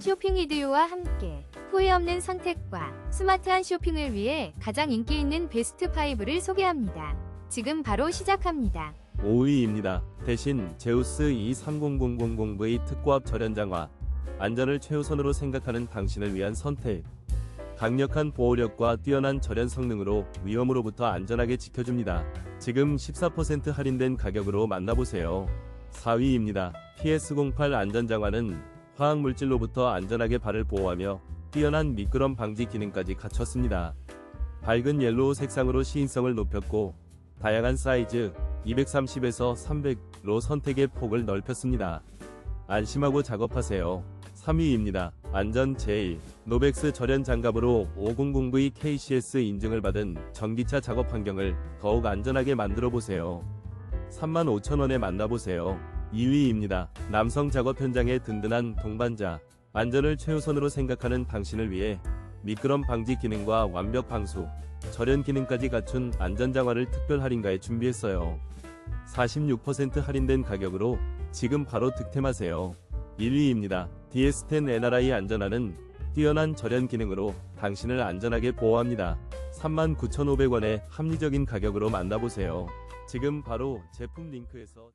쇼핑 리드요와 함께 후회 없는 선택과 스마트한 쇼핑을 위해 가장 인기 있는 베스트 5를 소개합니다. 지금 바로 시작합니다. 5위입니다. 대신 제우스 E30000V 특고압 절연장화 안전을 최우선으로 생각하는 당신을 위한 선택 강력한 보호력과 뛰어난 절연 성능으로 위험으로부터 안전하게 지켜줍니다. 지금 14% 할인된 가격으로 만나보세요. 4위입니다. PS08 안전장화는 화학 물질로부터 안전하게 발을 보호하며 뛰어난 미끄럼 방지 기능까지 갖췄습니다. 밝은 옐로우 색상으로 시인성을 높였고 다양한 사이즈 230에서 300로 선택의 폭을 넓혔습니다. 안심하고 작업하세요. 3위입니다. 안전 제일 노벡스 절연 장갑으로 500V KCS 인증을 받은 전기차 작업 환경을 더욱 안전하게 만들어 보세요. 35,000원에 만나보세요. 2위입니다. 남성 작업 현장의 든든한 동반자 안전을 최우선으로 생각하는 당신을 위해 미끄럼 방지 기능과 완벽 방수 절연 기능까지 갖춘 안전장화를 특별 할인가에 준비했어요. 46% 할인된 가격으로 지금 바로 득템하세요. 1위입니다. DS10 NRI 안전하는 뛰어난 절연 기능으로 당신을 안전하게 보호합니다. 39,500원의 합리적인 가격으로 만나보세요. 지금 바로 제품 링크에서